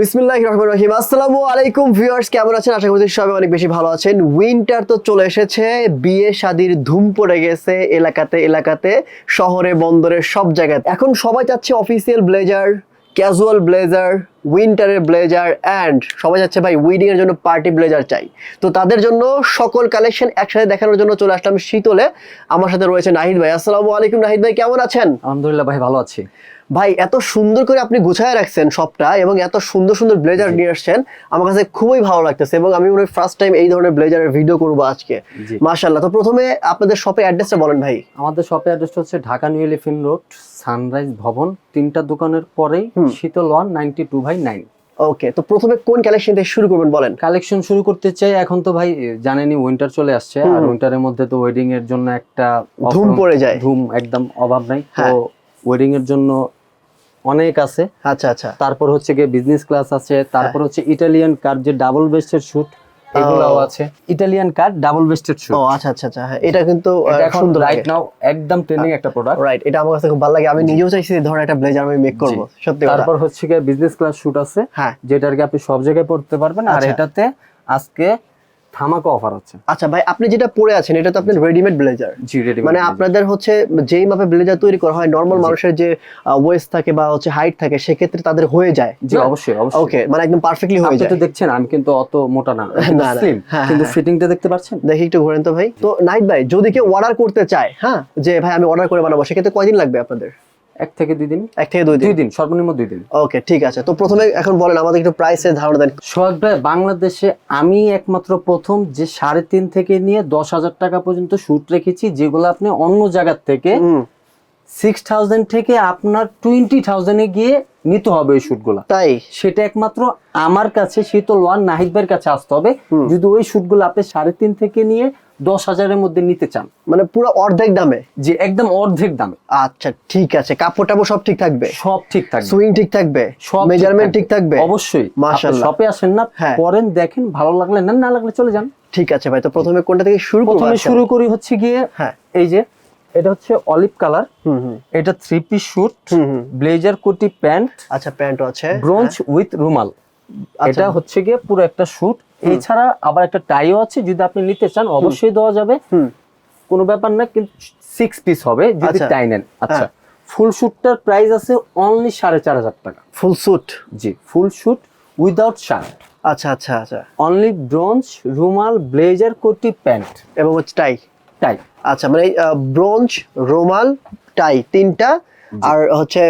বিসমিল্লাহ রহমান রহিম। আসসালামু আলাইকুম ভিউয়ার্স, কেমন আছেন? আশা করছি সবাই অনেক বেশি ভালো আছেন। উইন্টার তো চলে এসেছে, বিয়ে শাদির ধুম পড়ে গেছে এলাকাতে এলাকাতে, শহরে, বন্দরে, সব জায়গায় এখন সবাই চাচ্ছে অফিসিয়াল ব্লেজার ক্যাজুয়াল ব্লেজার উইন্টারের ব্লেজার অ্যান্ড সবাই যাচ্ছে ভাই উইডিং এর জন্য পার্টি ব্লেজার চাই। তো তাদের জন্য সকল কালেকশন একসাথে দেখানোর জন্য চলে আসলাম শীতলে। আমার সাথে রয়েছে নাহিদ ভাই। আসসালামু আলাইকুম নাহিদ ভাই, কেমন আছেন? আলহামদুলিল্লাহ ভাই, ভালো আছি। ভাই এত সুন্দর করে আপনি গুছায় রাখছেন সবটা এবং এত সুন্দর সুন্দর ব্লেজার নিয়ে আসছেন আমার কাছে খুবই ভালো লাগতেছে এবং আমি মনে ফার্স্ট টাইম এই ধরনের ব্লেজারের ভিডিও করব আজকে। মাশাল্লাহ তো প্রথমে আপনাদের শপের অ্যাড্রেসটা বলেন ভাই আমাদের শপের অ্যাড্রেসটা হচ্ছে Dhaka New Elephant Road Sunrise ভবন তিনটা দোকানের পরেই Shital one ninety two by nine okay তো প্রথমে কোন কালেকশন থেকে শুরু করবেন বলেন কালেকশন শুরু করতে চাই এখন তো ভাই জানেনি উইন্টার চলে আসছে আর। উইন্টারের মধ্যে তো ওয়েডিং এর জন্য একটা ধুম পড়ে যায়। ধুম একদম অভাব নাই তো হ্যাঁ। ওয়েডিং এর জন্য অনেক আছে। আচ্ছা আচ্ছা। তারপর হচ্ছে গিয়ে বিজনেস ক্লাস আছে তারপর হচ্ছে ইটালিয়ান কার যে ডাবল বেস্টের শুট এগুলাও আছে। ইটালিয়ান কার ডাবল বেস্টের শুট ও আচ্ছা আচ্ছা আচ্ছা। হ্যাঁ এটা কিন্তু এখন সুন্দর রাইট নাও একদম ট্রেন্ডিং একটা প্রোডাক্ট রাইট এটা আমার কাছে খুব ভালো লাগে। আমি নিজেও চাইছি এই ধরনের একটা ব্লেজার আমি মেক করব সত্যি কথা। তারপর হচ্ছে গিয়ে বিজনেস ক্লাস শুট আছে হ্যাঁ। যেটা আর কি আপনি সব জায়গায় পড়তে পারবেন। আর আচ্ছা। এটাতে আজকে ধামাকা অফার আছে। আচ্ছা ভাই আপনি যেটা পরে আছেন এটা তো আপনার রেডিমেড ব্লেজার জি রেডি মানে আপনাদের হচ্ছে যেই মাপে ব্লেজার তৈরি করা হয় নর্মাল। মানুষের যে ওয়েস্ট থাকে বা হচ্ছে হাইট থাকে সেক্ষেত্রে তাদের হয়ে যায় জি অবশ্যই অবশ্যই। ওকে মানে একদম পারফেক্টলি হয়ে আপনি যায়। তো দেখছেন আমি কিন্তু অত মোটা না না, হ্যাঁ, কিন্তু হ্যাঁ। ফিটিংটা দেখতে পাচ্ছেন? দেখি একটু ঘোরেন তো ভাই। তো নাইট ভাই যদি কেউ অর্ডার করতে চায় হ্যাঁ যে ভাই আমি অর্ডার করে বানাবো সেক্ষেত্রে কয়দিন লাগবে আপনাদের? এক থেকে দুই দিন? এক থেকে দুই দিন? দুই দিন সর্বনিম্ন দুই দিন। ওকে ঠিক আছে। তো প্রথমে এখন বলেন আমাদের একটু প্রাইসের ধারণা দেন। সোহাগ ভাই বাংলাদেশে আমি একমাত্র প্রথম যে সাড়ে তিন থেকে নিয়ে দশ হাজার টাকা পর্যন্ত শুট রেখেছি যেগুলো আপনি অন্য জায়গার থেকে সিক্স থাউজেন্ড থেকে আপনার টোয়েন্টি থাউজেন্ডে গিয়ে নিতে হবে এই শুটগুলা তাই? সেটা একমাত্র আমার কাছে শীতল ওয়ান নাহিদ ভাইয়ের কাছে আসতে হবে। যদি ওই শুটগুলো আপনি সাড়ে তিন থেকে নিয়ে দশ হাজারের মধ্যে নিতে চান। মানে পুরো অর্ধেক দামে? যে একদম অর্ধেক দামে। আচ্ছা ঠিক আছে। কাপড় টাপড় সব ঠিক থাকবে? সব ঠিক থাকবে। সুইং ঠিক থাকবে? সব মেজারমেন্ট ঠিক থাকবে? অবশ্যই। মাশাআল্লাহ। শপে আসেন না হ্যাঁ। পরেন দেখেন ভালো লাগলে না না লাগলে চলে যান। ঠিক আছে ভাই তো প্রথমে কোনটা থেকে শুরু করব প্রথমে শুরু করি হচ্ছে গিয়ে হ্যাঁ। এই যে এটা হচ্ছে অলিভ কালার। হুম হুম। এটা থ্রি পিস শুট হুম হুম। ব্লেজার কোটি প্যান্ট। আচ্ছা প্যান্টও আছে। ব্রোঞ্জ উইথ রুমাল। আচ্ছা। এটা হচ্ছে গিয়ে পুরো একটা শুট এছাড়া আবার একটা টাইও আছে যদি আপনি নিতে চান অবশ্যই দেওয়া যাবে। হুম। কোনো ব্যাপার না কিন্তু সিক্স পিস হবে যদি আচ্ছা। টাই নেন। আচ্ছা। হ্যাঁ। ফুল শুটটার প্রাইস আছে অনলি সাড়ে চার হাজার টাকা। ফুল স্যুট জি ফুল শুট উইদাউট শার্ট আচ্ছা আচ্ছা আচ্ছা। অনলি ব্রোঞ্জ রুমাল ব্লেজার কোটি প্যান্ট। এবং টাই টাই আচ্ছা মানে ব্রোঞ্জ রোমাল টাই তিনটা আর হচ্ছে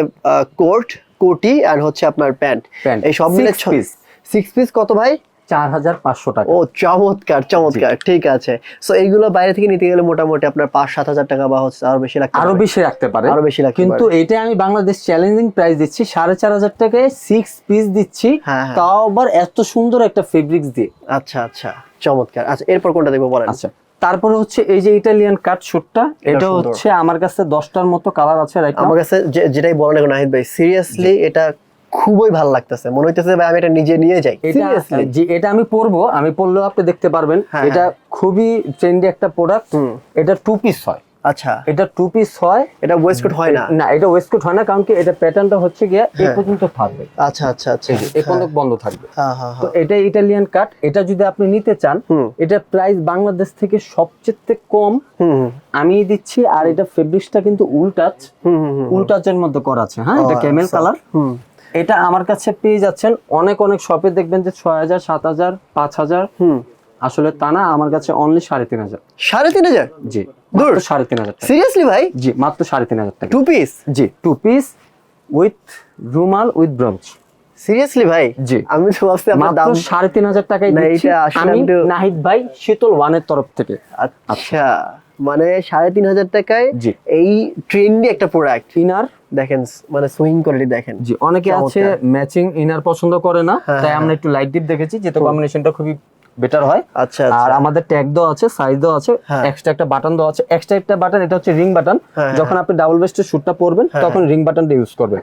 কোট কোটি আর হচ্ছে আপনার প্যান্ট। এই সব মিলে পিস সিক্স পিস কত ভাই? চার হাজার পাঁচশো টাকা। ও চমৎকার চমৎকার। ঠিক আছে। সো এইগুলো বাইরে থেকে নিতে গেলে মোটামুটি আপনার পাঁচ সাত হাজার টাকা বা হচ্ছে আরও বেশি লাগতে আরও বেশি রাখতে পারে। আরও বেশি লাগতে কিন্তু এটা আমি বাংলাদেশ চ্যালেঞ্জিং প্রাইস দিচ্ছি সাড়ে চার হাজার টাকায় সিক্স পিস দিচ্ছি। হ্যাঁ, হ্যাঁ। তাও আবার এত সুন্দর একটা ফেব্রিক্স দিয়ে। আচ্ছা আচ্ছা। চমৎকার। আচ্ছা এরপর কোনটা দেখব বলেন? আচ্ছা। তারপরে হচ্ছে এই যে ইটালিয়ান কাট শুটটা এটা হচ্ছে আমার কাছে দশটার মতো কালার আছে রাইট আমার কাছে যেটাই বলো না নাহিদ ভাই সিরিয়াসলি এটা খুবই ভালো লাগতেছে। মনে হইতেছে ভাই আমি এটা নিজে নিয়ে যাই। যে এটা আমি পরবো আমি পরলেও আপনি দেখতে পারবেন। হ্যাঁ, এটা খুবই ট্রেন্ডি একটা প্রোডাক্ট এটা টু পিস হয়। আচ্ছা। এটা টু পিস হয়। এটা ওয়েস্টকোট হয় না? না এটা ওয়েস্টকোট হয় না কারণ কি এটা প্যাটার্নটা হচ্ছে গিয়ে এই হ্যাঁ। পর্যন্ত থাকবে। আচ্ছা আচ্ছা আচ্ছা। এই পর্যন্ত বন্ধ থাকবে। হ্যাঁ হ্যাঁ তো এটা ইটালিয়ান কাট এটা যদি আপনি নিতে চান এটা প্রাইস বাংলাদেশ থেকে সবচেয়ে কম আমি দিচ্ছি আর এটা ফেব্রিক্সটা কিন্তু উল্টাচ উল্টাচের মধ্যে করা আছে হ্যাঁ এটা ক্যামেল আচ্ছা। কালার এটা আমার কাছে পেয়ে যাচ্ছেন অনেক অনেক শপে দেখবেন যে ছয় হাজার সাত হাজার পাঁচ হাজার। আসলে তা না আমার কাছে অনলি সাড়ে তিন হাজার। সাড়ে তিন হাজার? জি। দূর। সাড়ে তিন হাজার সিরিয়াসলি ভাই? জি মাত্র সাড়ে তিন হাজার টাকা। টু পিস জি টু পিস উইথ রুমাল উইথ ব্রঞ্চ সিরিয়াসলি ভাই? জি। আমি তো ভাবছি আপনার দাম সাড়ে তিন হাজার দিচ্ছি। আমি নাহিদ ভাই শীতল ওয়ানের তরফ থেকে। আচ্ছা মানে সাড়ে তিন হাজার টাকায় এই ট্রেন্ডি একটা প্রোডাক্ট ইনার দেখেন মানে সুইং কোয়ালিটি দেখেন। জি অনেকে আছে ম্যাচিং ইনার পছন্দ করে না হ্যাঁ, তাই হ্যাঁ। আমরা একটু লাইট ডিপ দেখেছি যেটা কম্বিনেশনটা খুবই বেটার হয়। আচ্ছা আর আচ্ছা আমাদের ট্যাগ দেওয়া আছে সাইজ দেওয়া আছে হ্যাঁ। এক্সট্রা একটা বাটন দেওয়া আছে। এক্সট্রা একটা বাটন এটা হচ্ছে রিং বাটন হ্যাঁ, যখন আপনি ডাবল বেস্টের শুটটা পরবেন হ্যাঁ, তখন রিং বাটনটা ইউজ করবেন।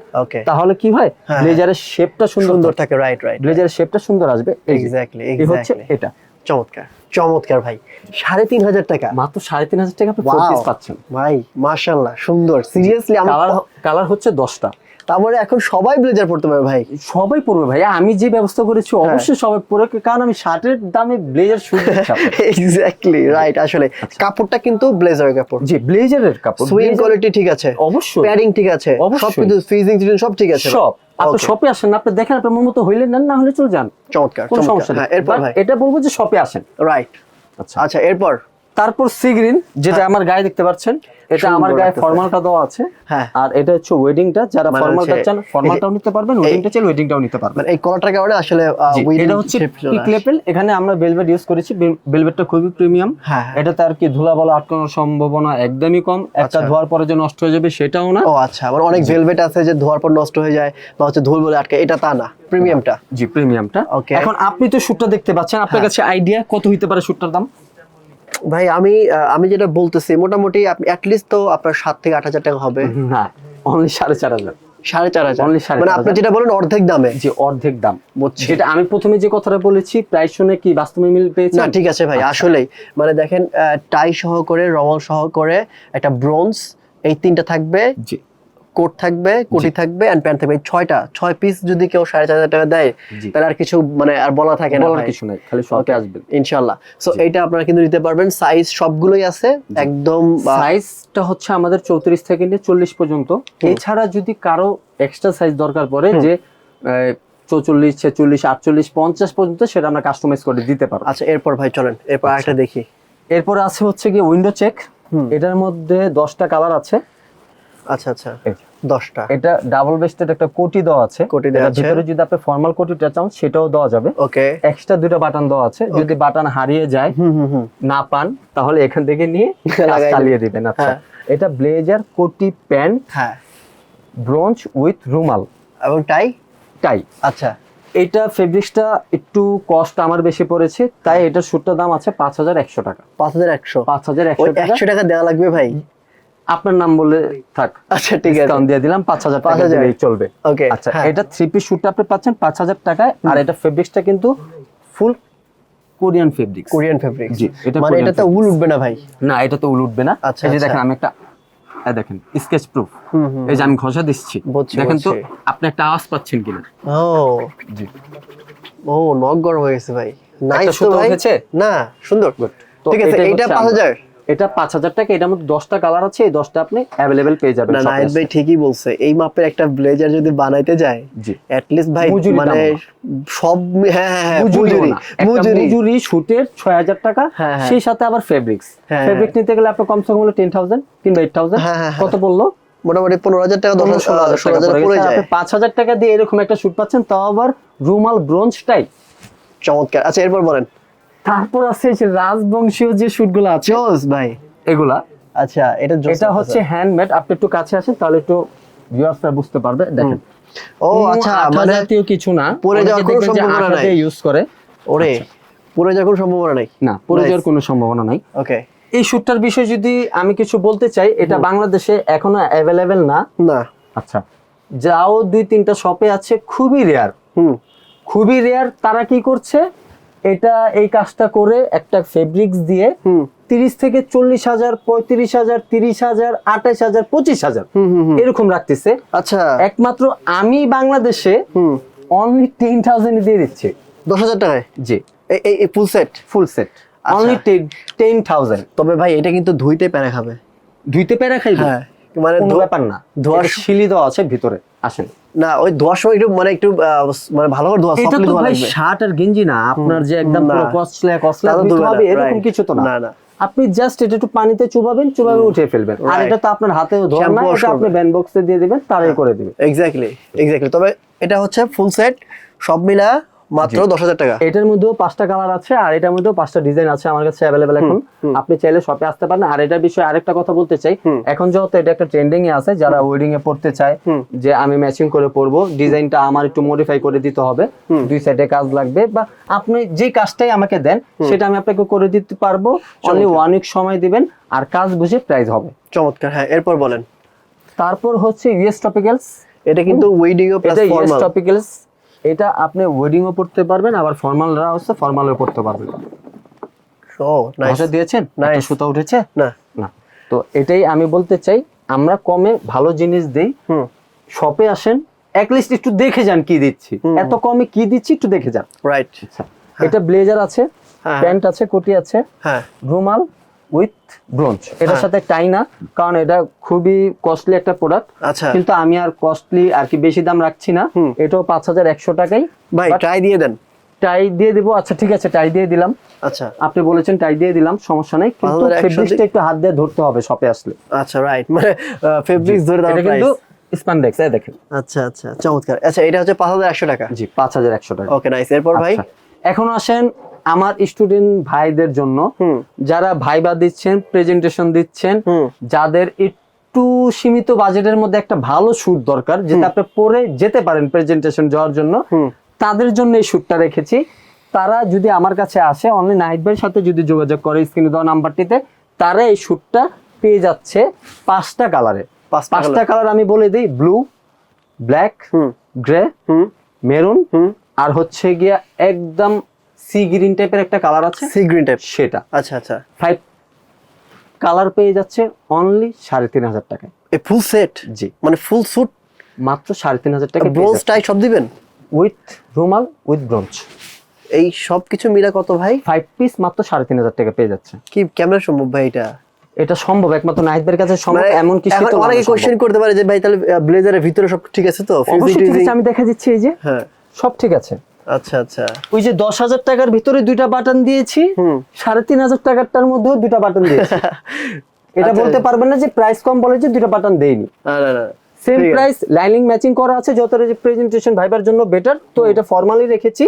তাহলে কি হয়? হ্যাঁ। ব্লেজারের শেপটা সুন্দর। সুন্দর থাকে রাইট রাইট ব্লেজারের শেপটা সুন্দর আসবে। এক্স্যাক্টলি এই হচ্ছে এটা। চমৎকার চমৎকার ভাই। সাড়ে তিন হাজার টাকা। মাত্র সাড়ে তিন হাজার টাকা আপনি পাচ্ছেন। ভাই মাশাল্লাহ সুন্দর। সিরিয়াসলি কালার কালার হচ্ছে দশটা। তারপরে এখন সবাই ব্লেজার পড়তে পারবে ভাই। সবাই পরবে ভাইয়া আমি যে ব্যবস্থা করেছি হ্যাঁ। অবশ্যই সবাই পরে কারণ আমি শার্টের দামে ব্লেজার শুট এক্স্যাক্টলি রাইট আসলে। কাপড়টা কিন্তু ব্লেজারের কাপড়। জি ব্লেজারের কাপড়। সুইং কোয়ালিটি ঠিক আছে। অবশ্যই। প্যাডিং ঠিক আছে। অবশ্যই। সব কিন্তু ফিজিং সব ঠিক আছে। সব। আপনি. শপে আসেন আপনি দেখেন আপনার মন মতো হইলে নেন না হলে চলে যান। চমৎকার কোনো সমস্যা হ্যাঁ নেই এরপর ভাই। এটা বলব যে শপে আসেন। রাইট আচ্ছা। আচ্ছা এরপর? তারপর সি গ্রিন যেটা আমার গায়ে দেখতে পাচ্ছেন এটা আমার গায়ে ফর্মালটা দেওয়া আছে। হ্যাঁ। আর এটা হচ্ছে ওয়েডিংটা যারা মানে ফর্মালটা চান ফর্মালটাও নিতে পারবেন ওয়েডিংটা চাইলে ওয়েডিংটাও নিতে পারবেন। মানে এই কলারটার কারণে আসলে জি, wedding এটা হচ্ছে পিক। লেভেল এখানে আমরা বেলভেট ইউজ করেছি বেলভেটটা খুবই প্রিমিয়াম হ্যাঁ। এটাতে আর কি ধুলা বলা আটকানোর সম্ভাবনা একদমই কম। একটা আচ্ছা। ধোয়ার পরে যে নষ্ট হয়ে যাবে সেটাও না। ও আচ্ছা আবার অনেক ভেলভেট আছে যে ধোয়ার পর নষ্ট হয়ে যায় বা হচ্ছে ধুল বলে আটকে এটা তা না প্রিমিয়ামটা জি প্রিমিয়ামটা ওকে এখন আপনি তো শুটটা দেখতে পাচ্ছেন আপনার হ্যাঁ। কাছে আইডিয়া কত হইতে পারে শুটটার দাম? ভাই আমি আমি যেটা বলতেছি মোটামুটি আপনি অ্যাটলিস্ট তো আপনার সাত থেকে আট হাজার টাকা হবে। না অনলি সাড়ে চার হাজার। সাড়ে চার হাজার? মানে আপনি যেটা বলেন অর্ধেক দামে। যে অর্ধেক দাম। যেটা আমি প্রথমে যে কথাটা বলেছি প্রাইস শুনে কি বাস্তবে মিল পেয়েছেন? না ঠিক আছে ভাই আচ্ছা। আসলেই। মানে দেখেন টাই সহ করে রমল সহ করে একটা ব্রোঞ্জ এই তিনটা থাকবে। জি। কোট থাকবে কোটি থাকবে এন্ড প্যান্ট থাকবে। ছয়টা ছয় পিস যদি কেউ সাড়ে চার হাজার টাকা দেয় তাহলে আর কিছু মানে আর বলা থাকে না বলার কিছু নাই খালি শপে আসবেন। ইনশাল্লাহ সো এইটা আপনারা কিন্তু নিতে পারবেন। সাইজ সবগুলোই আছে একদম সাইজটা হচ্ছে আমাদের চৌত্রিশ থেকে নিয়ে চল্লিশ পর্যন্ত। এছাড়া যদি কারও এক্সট্রা সাইজ দরকার পড়ে যে চৌচল্লিশ ছেচল্লিশ আটচল্লিশ পঞ্চাশ পর্যন্ত সেটা আমরা কাস্টমাইজ করে দিতে পারব। আচ্ছা এরপর ভাই চলেন এরপর আরেকটা দেখি। এরপর আছে হচ্ছে কি উইন্ডো চেক হুম। এটার মধ্যে দশটা কালার আছে। আচ্ছা আচ্ছা। দশটা। এটা ডাবল বেস্টেড একটা কোটি দেওয়া আছে। কোটি দেওয়া আছে। ভিতরে যদি আপনি ফর্মাল কোটিটা চান সেটাও দেওয়া যাবে। ওকে। এক্সট্রা দুটো বাটন দেওয়া আছে। যদি বাটন হারিয়ে যায় না পান তাহলে এখান থেকে নিয়ে চালিয়ে দিবেন। আচ্ছা। হ্যাঁ। এটা ব্লেজার কোটি প্যান্ট হ্যাঁ। ব্রঞ্চ উইথ রুমাল এবং টাই টাই আচ্ছা। এটা ফেব্রিক্সটা একটু কস্ট আমার বেশি পড়েছে। তাই এটা শুটটার দাম আছে পাঁচ হাজার একশো টাকা। পাঁচ হাজার একশো। পাঁচ হাজার একশো টাকা দেওয়া লাগবে ভাই। আপনার নাম বলে থাক। আচ্ছা ঠিক আছে। ডিসকাউন্ট দিয়ে দিলাম 5000 টাকা দিলেই চলবে। ওকে আচ্ছা হ্যাঁ। এটা থ্রি পিস শুটটা আপনি পাচ্ছেন 5000 টাকায় আর এটা ফেব্রিক্সটা কিন্তু full Korean fabrics Korean fabrics জি এটা মানে এটা তো উল উঠবে না ভাই? না এটা তো উল উঠবে না। আচ্ছা এই যে আচ্ছা। দেখেন আমি একটা এই দেখেন স্কেচ প্রুফ হুম হুম এই যে আমি ঘষা দিচ্ছি। দেখেন তো আপনি একটা আওয়াজ পাচ্ছেন কিনা? ও। জি। ও নক গরম হয়ে গেছে ভাই। নাইস তো ভাই। না সুন্দর। গুড ঠিক আছে এটা 5000 এটা পাঁচ হাজার টাকা এটার মধ্যে দশটা কালার আছে এই দশটা আপনি অ্যাভেলেবেল পেয়ে যাবেন না। ভাই ঠিকই বলছে এই মাপের একটা ব্লেজার যদি বানাইতে যায় জি। এট ভাই মানে সব হ্যাঁ হ্যাঁ হ্যাঁ মজুরি ছয় হাজার টাকা হ্যাঁ, হ্যাঁ। সেই সাথে আবার ফেব্রিক্স ফেব্রিক নিতে গেলে আপনার কমসে কম হলো টেন থাউজেন্ড কিংবা এইট থাউজেন্ড কত বলল? মোটামুটি পনেরো হাজার টাকা দশ ষোলো হাজার ষোলো হাজার পড়ে পড়ে যায়। পাঁচ হাজার টাকা দিয়ে এরকম একটা শুট পাচ্ছেন তাও আবার রুমাল ব্রোঞ্জ টাইপ চমৎকার। আচ্ছা এরপর বলেন। তারপর আছে যে রাজবংশীয় যে শুটগুলো আছে। জোস ভাই। এগুলা। আচ্ছা এটা এটা হচ্ছে হ্যান্ডমেড আপনি একটু কাছে আসেন তাহলে একটু ভিউয়ার্সরা বুঝতে পারবে। দেখেন। ও আচ্ছা মানে জাতীয় কিছু না। পরে যাওয়ার কোনো সম্ভাবনা নাই। ইউজ করে। ওরে পুরো যখন সম্ভাবনা নাই। না পরে যাওয়ার কোনো সম্ভাবনা নাই। ওকে এই শুটটার বিষয়ে যদি আমি কিছু বলতে চাই এটা বাংলাদেশে এখনও অ্যাভেলেবেল না। না। আচ্ছা। যাও দুই তিনটা শপে আছে খুবই রেয়ার হুম। খুবই রেয়ার তারা কি করছে? এটা এই কাজটা করে একটা ফেব্রিক্স দিয়ে তিরিশ থেকে চল্লিশ হাজার পঁয়ত্রিশ হাজার তিরিশ হাজার আঠাইশ হাজার পঁচিশ হাজার এরকম রাখতেছে। আচ্ছা। একমাত্র আমি বাংলাদেশে অনলি টেন থাউজেন্ড দিয়ে দিচ্ছি। দশ হাজার টাকায়? জি। এই full set full set. Only ten thousand তবে ভাই এটা কিন্তু ধুইতে প্যারা খাবে। ধুইতে প্যারা খাইবে? হ্যাঁ। মানে ব্যাপার না। ধোয়ার ধোয়ার শিলি দেওয়া আছে ভিতরে। আসেন। না ওই ধোয়ার সময় একটু মানে একটু মানে ভালো করে ধোয়া সফটলি ধোয়া লাগবে। শার্ট আর গেঞ্জি না আপনার যে একদম পুরো কসলে কসলে হবে এরকম কিছু তো না। না। আপনি জাস্ট এটা একটু পানিতে চুবাবেন চুবাবে উঠে ফেলবেন। আর এটা তো আপনার হাতে ধোয়া না এটা আপনি ব্যান ব্যান্ড বক্সে দিয়ে দিবেন তারাই করে দিবেন। এক্স্যাক্টলি এক্স্যাক্টলি তবে এটা হচ্ছে ফুল সেট সব মিলা মাত্র দশ হাজার টাকা। এটার মধ্যেও পাঁচটা কালার আছে আর এটার মধ্যেও পাঁচটা ডিজাইন আছে আমার কাছে অ্যাভেলেবেল এখন। আপনি চাইলে শপে আসতে পারেন। আর এটার বিষয়ে আরেকটা কথা বলতে চাই। এখন যেহেতু এটা একটা ট্রেন্ডিং এ আছে যারা ওয়েডিং এ পড়তে চায় যে আমি ম্যাচিং করে পরবো ডিজাইনটা আমার একটু মডিফাই করে দিতে হবে। দুই সাইডে কাজ লাগবে বা আপনি যে কাজটাই আমাকে দেন সেটা আমি আপনাকে করে দিতে পারব। অনলি ওয়ান উইক সময় দিবেন আর কাজ বুঝে প্রাইস হবে। চমৎকার হ্যাঁ এরপর বলেন। তারপর হচ্ছে ইউএস টপিক্যালস এটা কিন্তু ওয়েডিং ও প্লাস এটা ইউএস ফর্মাল টপিক্যালস এটা আপনি ওয়েডিংও পড়তে পারবেন আবার ফর্মালরা হচ্ছে ফর্মালও পড়তে পারবেন। ও নাইস দিয়েছেন. একটা সুতা উঠেছে? না। না। তো এটাই আমি বলতে চাই আমরা কমে ভালো জিনিস দেই হুম। শপে আসেন লিস্ট একটু দেখে যান কি দিচ্ছি। এত কমে কি দিচ্ছি একটু দেখে যান। রাইট আচ্ছা। এটা ব্লেজার আছে হ্যাঁ। প্যান্ট আছে কোটি আছে হ্যাঁ। রুমাল উইথ ব্রোঞ্জ এটার হ্যাঁ। সাথে টাই না কারণ এটা খুবই কস্টলি একটা প্রোডাক্ট আচ্ছা। কিন্তু আমি আর কস্টলি আর কি বেশি দাম রাখছি না। এটাও পাঁচ হাজার একশো টাকাই। ভাই ট্রাই দিয়ে দেন। টাই দিয়ে দিব আচ্ছা ঠিক আছে টাই দিয়ে দিলাম। আচ্ছা। আপনি বলেছেন টাই দিয়ে দিলাম সমস্যা নাই। কিন্তু ফেব্রিক্সটা একটু হাত দিয়ে ধরতে হবে শপে আসলে। আচ্ছা রাইট মানে ফেব্রিক্স ধরে দাও এটা কিন্তু স্প্যান্ডেক্স এই দেখেন। আচ্ছা আচ্ছা চমৎকার। আচ্ছা এটা হচ্ছে পাঁচ হাজার একশো টাকা। জি পাঁচ হাজার একশো টাকা। ওকে নাইস এরপর ভাই? আচ্ছা, এখন আসেন আমার স্টুডেন্ট ভাইদের জন্য যারা ভাইবা দিচ্ছেন প্রেজেন্টেশন দিচ্ছেন যাদের একটু সীমিত বাজেটের মধ্যে একটা ভালো শুট দরকার যেটা আপনি পরে যেতে পারেন প্রেজেন্টেশন যাওয়ার জন্য তাদের জন্য এই শুটটা রেখেছি। তারা যদি আমার কাছে আসে অনলাইন নাইট ভাইয়ের সাথে যদি যোগাযোগ করে স্ক্রিনে দেওয়া নাম্বারটিতে তারা এই শুটটা পেয়ে যাচ্ছে পাঁচটা কালারে পাঁচটা কালার আমি বলে দিই ব্লু ব্ল্যাক গ্রে মেরুন আর হচ্ছে গিয়া একদম সি গ্রিন টাইপের একটা কালার আছে। Sea green type. সেটা। আচ্ছা আচ্ছা। ফাইভ কালার পেয়ে যাচ্ছে অনলি সাড়ে তিন হাজার টাকায়। এ ফুল সেট জি। মানে ফুল স্যুট মাত্র সাড়ে তিন হাজার টাকা ব্রোঞ্জ টাই সব দিবেন? উইথ রুমাল উইথ ব্রোঞ্জ এই সব কিছু মিলা কত ভাই? ফাইভ পিস মাত্র সাড়ে তিন হাজার টাকা পেয়ে যাচ্ছে। কি ক্যামেরা সম্ভব ভাই এটা? এটা সম্ভব একমাত্র নাহিদের কাছে সম্ভব মানে এমন কি এখন অনেকে কোশ্চেন করতে পারে যে ভাই তাহলে ব্লেজারের ভিতরে সব ঠিক আছে তো? অবশ্যই ঠিক আছে, আমি দেখা দিচ্ছি এই যে। হ্যাঁ। সব ঠিক আছে। আচ্ছা আচ্ছা। ওই যে দশ হাজার টাকার ভিতরে দুইটা বাটন দিয়েছি সাড়ে তিন হাজার টাকারটার মধ্যেও দুইটা বাটন দিয়েছি। এটা আচ্ছা। বলতে পারবেন না যে প্রাইস কম বলে যে দুইটা বাটন দেয়নি সেম প্রাইস লাইনিং ম্যাচিং করা আছে যত প্রেজেন্টেশন ভাইবার জন্য বেটার তো এটা ফর্মালি রেখেছি।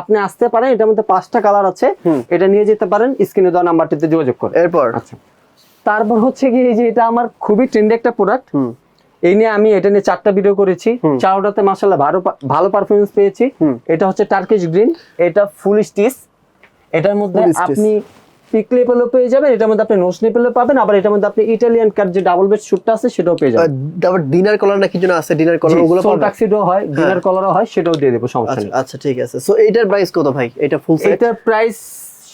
আপনি আসতে পারেন এটার মধ্যে পাঁচটা কালার আছে। এটা নিয়ে যেতে পারেন স্ক্রিনে দেওয়া নাম্বারটিতে যোগাযোগ করে। এরপর? আচ্ছা। তারপর হচ্ছে কি এই যে এটা আমার খুবই ট্রেন্ডি একটা প্রোডাক্ট এই নিয়ে আমি এটা নিয়ে চারটা ভিডিও করেছি। চারটাতে মাসাল্লাহ ভালো ভালো পারফরমেন্স পেয়েছি। এটা হচ্ছে টার্কিশ গ্রিন এটা ফুল স্টিচ এটার মধ্যে আপনি পিক লেপেলও পেয়ে যাবেন এটার মধ্যে আপনি নোস নেপেলও পাবেন আবার এটার মধ্যে আপনি ইটালিয়ান কার যে ডাবল বেড শুটটা আছে সেটাও পেয়ে যাবেন। তারপর ডিনার কলার না কি যেন আছে ডিনার কলার ওগুলো পাবেন? টাক্সিডো হয় ডিনার কলারও হয় সেটাও দিয়ে দেবো সমস্যা আচ্ছা নেই। আচ্ছা ঠিক আছে। সো এইটার প্রাইস কত ভাই? এটা ফুল সেট এটার প্রাইস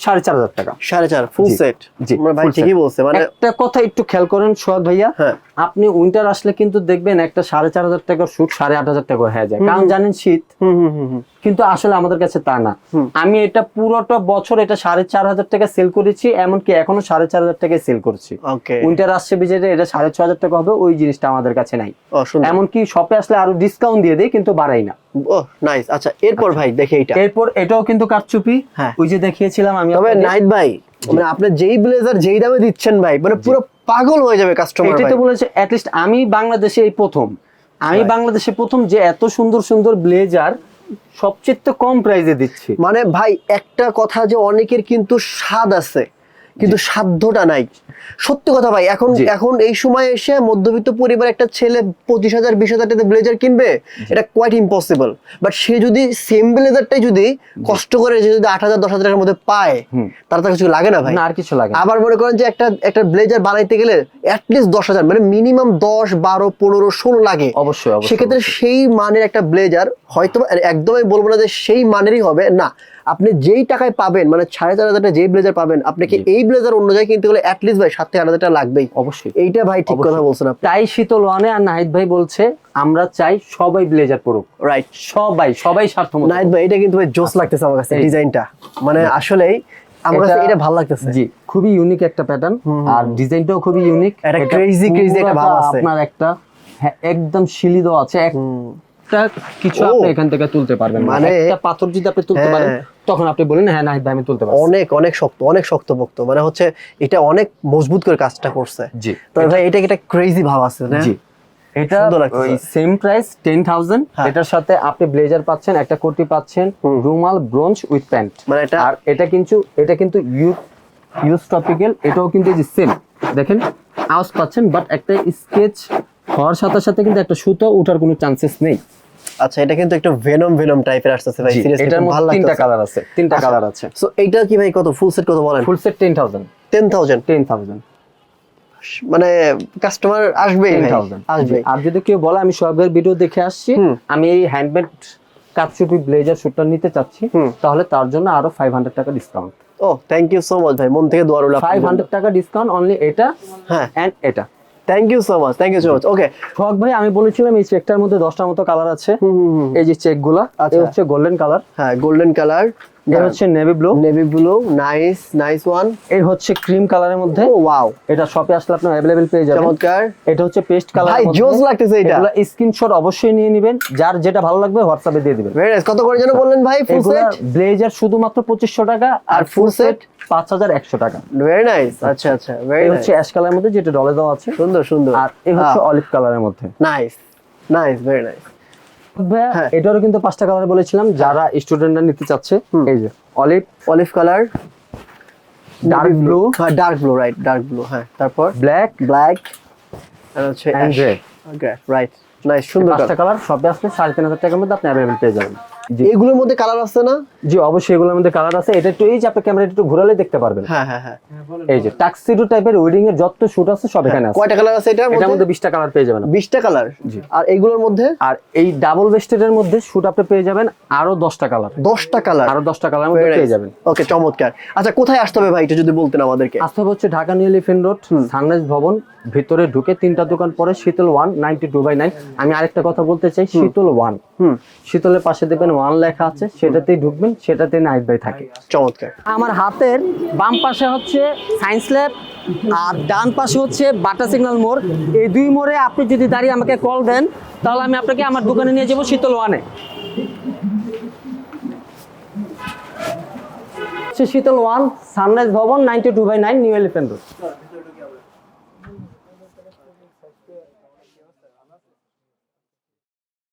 সাড়ে চার হাজার টাকা। সাড়ে চার ফুল সেট জি, ভাই ঠিকই। বলছে মানে একটা কথা একটু খেয়াল করেন সোহাগ ভাইয়া। হ্যাঁ। আপনি উইন্টার আসলে কিন্তু দেখবেন একটা সাড়ে চার হাজার টাকার শুট সাড়ে আট হাজার টাকা হয়ে যায়। কারণ জানেন শীত। হুম হুম হুম। কিন্তু আসলে আমাদের কাছে তা না। আমি এটা পুরোটা বছর এটা সাড়ে চার হাজার টাকা সেল করেছি এমনকি এখনও সাড়ে চার হাজার টাকায় সেল করছি। উইন্টার আসছে বিজেতে এটা সাড়ে ছ হাজার টাকা হবে ওই জিনিসটা আমাদের কাছে নাই। এমনকি শপে আসলে আরও ডিসকাউন্ট দিয়ে দেয় কিন্তু বাড়াই না। ও নাইস আচ্ছা এরপর ভাই দেখে এইটা। এরপর এটাও কিন্তু কারচুপি। হ্যাঁ। ওই যে দেখিয়েছিলাম আমি তবে নাইট ভাই মানে আপনি যেই ব্লেজার যেই দামে দিচ্ছেন ভাই মানে পুরো পাগল হয়ে যাবে কাস্টমার এটাই তো বলেছে অ্যাটলিস্ট আমি বাংলাদেশে এই প্রথম। আমি বাংলাদেশে প্রথম যে এত সুন্দর সুন্দর ব্লেজার সবচেয়ে কম প্রাইসে দিচ্ছি। মানে ভাই একটা কথা যে অনেকের কিন্তু স্বাদ আছে। কিন্তু সাধ্যটা নাই। সত্যি কথা ভাই এখন এখন এই সময় এসে মধ্যবিত্ত পরিবার একটা ছেলে পঁচিশ হাজার বিশ হাজার টাকা ব্লেজার কিনবে এটা কোয়াইট ইম্পসিবল বাট সে যদি সেম ব্লেজারটাই যদি কষ্ট করে যে যদি আট হাজার দশ হাজার টাকার মধ্যে পায়। তার তো কিছু লাগে না ভাই। আর কিছু লাগে আবার মনে করেন যে একটা একটা ব্লেজার বানাইতে গেলে অ্যাটলিস্ট দশ হাজার মানে মিনিমাম দশ বারো পনেরো ষোলো লাগে। অবশ্যই সেক্ষেত্রে সেই মানের একটা ব্লেজার হয়তো একদমই বলব না যে সেই মানেরই হবে না। আপনি যেই টাকায় পাবেন মানে সাড়ে চার হাজার টাকা যেই ব্লেজার পাবেন আপনাকে এই ব্লেজার অন্য জায়গায় কিনতে গেলে অ্যাটলিস্ট ভাই সাত থেকে আট হাজার টাকা লাগবেই। অবশ্যই। এইটা ভাই ঠিক কথা বলছেন আপনি। তাই শীতল ওয়ানে আর নাহিদ ভাই বলছে আমরা চাই সবাই ব্লেজার পরুক। রাইট সবাই সবাই স্বার্থমত নাইট ভাই এটা কিন্তু ভাই জোস লাগতেছে আমার কাছে। ডিজাইনটা। মানে আসলেই আমার কাছে এটা ভালো লাগতেছে। জি খুবই ইউনিক একটা প্যাটার্ন আর ডিজাইনটাও খুবই ইউনিক একটা crazy crazy একটা ভাব আছে। আপনার একটা হ্যাঁ, একদম শিলি দেওয়া আছে একটা কিছু আপনি এখান থেকে তুলতে পারবেন মানে একটা পাথর যদি আপনি তুলতে পারেন হ্যাঁ। তখন আপনি বলেন হ্যাঁ নাহিদ ভাই আমি তুলতে পারছি। অনেক অনেক শক্ত অনেক শক্তপোক্ত। মানে হচ্ছে এটা অনেক মজবুত করে কাজটা করছে। জি। তবে ভাই এটা একটা ক্রেজি ভাব আছে না? জি। এটা ওই সেম প্রাইস টেন থাউজেন্ড হ্যাঁ। এটার সাথে আপনি ব্লেজার পাচ্ছেন একটা কোটি পাচ্ছেন রুমাল ব্রোঞ্জ উইথ প্যান্ট মানে এটা আর এটা কিন্তু এটা কিন্তু ইউজ ইউজ টপিক্যাল এটাও কিন্তু যে সেম দেখেন আওয়াজ পাচ্ছেন বাট একটা স্কেচ হওয়ার সাথে সাথে কিন্তু একটা সুতো ওঠার কোনো চান্সেস নেই। আচ্ছা এটা কিন্তু একটু ভেনম ভেনম টাইপের আসতেছে ভাই সিরিয়াসলি এটার ভালো তিনটা কালার আছে তিনটা আচ্ছা। কালার আছে। সো এইটা কি ভাই কত ফুল সেট কত বলেন? Full set ten thousand ten thousand ten thousand মানে কাস্টমার আসবেই আসবে আর যদি কেউ বলে আমি সবের ভিডিও দেখে আসছি আমি এই হ্যান্ডমেড কাপচুপি ব্লেজার শুটটা নিতে চাচ্ছি তাহলে তার জন্য আরও ফাইভ হান্ড্রেড টাকা ডিসকাউন্ট ও থ্যাংক ইউ সো মাচ ভাই মন থেকে দোয়া রইল আপনার ফাইভ জন্য। হান্ড্রেড টাকা ডিসকাউন্ট অনলি এটা হ্যাঁ। অ্যান্ড এটা। Thank you so much thank you so much okay Sohag ভাই আমি বলেছিলাম এই চেকটার মধ্যে দশটার মতো কালার আছে। এই যে চেকগুলা আচ্ছা। হচ্ছে গোল্ডেন কালার হ্যাঁ গোল্ডেন কালার এই হচ্ছে navy blue navy blue nice nice one এই হচ্ছে ক্রিম কালারের মধ্যে। ও ওয়াও এটা শপে আসলে আপনি অ্যাভেলেবেল পেয়ে যাবেন। চমৎকার। এটা হচ্ছে পেস্ট কালার ভাই জোস লাগতেছে এটা এগুলো স্ক্রিনশট অবশ্যই নিয়ে নেবেন। যার যেটা ভালো লাগবে হোয়াটসঅ্যাপে দিয়ে দিবেন। ভেরি কত করে যেন বললেন ভাই ফুল সেট ব্লেজার শুধুমাত্র পঁচিশশো টাকা আর ফুল সেট পাঁচ হাজার একশো টাকা। ভেরি নাইস আচ্ছা আচ্ছা। ভেরি হচ্ছে অ্যাশ কালারের মধ্যে যেটা ডলে দেওয়া আছে। সুন্দর সুন্দর। আর এই হচ্ছে অলিভ কালারের মধ্যে। নাইস নাইস ভেরি নাইস হ্যাঁ। এটারও কিন্তু পাঁচটা কালার বলেছিলাম যারা স্টুডেন্টরা নিতে চাচ্ছে এই যে olive olive colour dark blue হ্যাঁ dark blue right dark blue হ্যাঁ তারপর ব্ল্যাক ব্ল্যাক আর হচ্ছে রাইট নাইস সুন্দর পাঁচটা কালার সবে আসলে সাড়ে তিন হাজার টাকার মধ্যে আপনি অ্যাভেলেবেল পেয়ে যাবেন। এগুলোর মধ্যে কালার আছে না? জি অবশ্যই এগুলোর মধ্যে কালার আছে। এটা একটু এই যে আপনি ক্যামেরা একটু ঘোরালে দেখতে পারবেন। হ্যাঁ হ্যাঁ হ্যাঁ। এই যে টাক্সিডো টাইপের ওয়েডিং এর যত শুট আছে সব এখানে আছে। কয়টা কালার আছে এটার এটার মধ্যে? মধ্যে বিশটা কালার পেয়ে যাবেন আপনি। বিশটা কালার আর এগুলোর মধ্যে? আর এই ডাবল ভেস্টেডের মধ্যে শুট আপনি পেয়ে যাবেন আরও দশটা কালার দশটা কালার আরও দশটা কালার মধ্যে পেয়ে যাবেন। ওকে চমৎকার। আচ্ছা কোথায় আসতে হবে ভাই? এটা যদি বলতেন আমাদেরকে। আসতে হবে হচ্ছে Dhaka New Elephant Road Sunrise ভবন ভিতরে ঢুকে তিনটা দোকান পরে Shital one ninety two by nine আমি আরেকটা কথা বলতে চাই শীতল ওয়ান। হুম শীতলের পাশে দেখবেন ওয়ান লেখা আছে সেটাতেই ঢুকবেন সেটাতে নাইট বাই থাকে। চমৎকার। আমার হাতের বাম পাশে হচ্ছে সায়েন্স ল্যাব আর ডান পাশে হচ্ছে বাটা সিগন্যাল মোড়। এই দুই মোড়ে আপনি যদি দাঁড়িয়ে আমাকে কল দেন তাহলে আমি আপনাকে আমার দোকানে নিয়ে যাব শীতল ওয়ানে। শীতল ওয়ান সানরাইজ ভবন ninety two by nine New Elephant Road.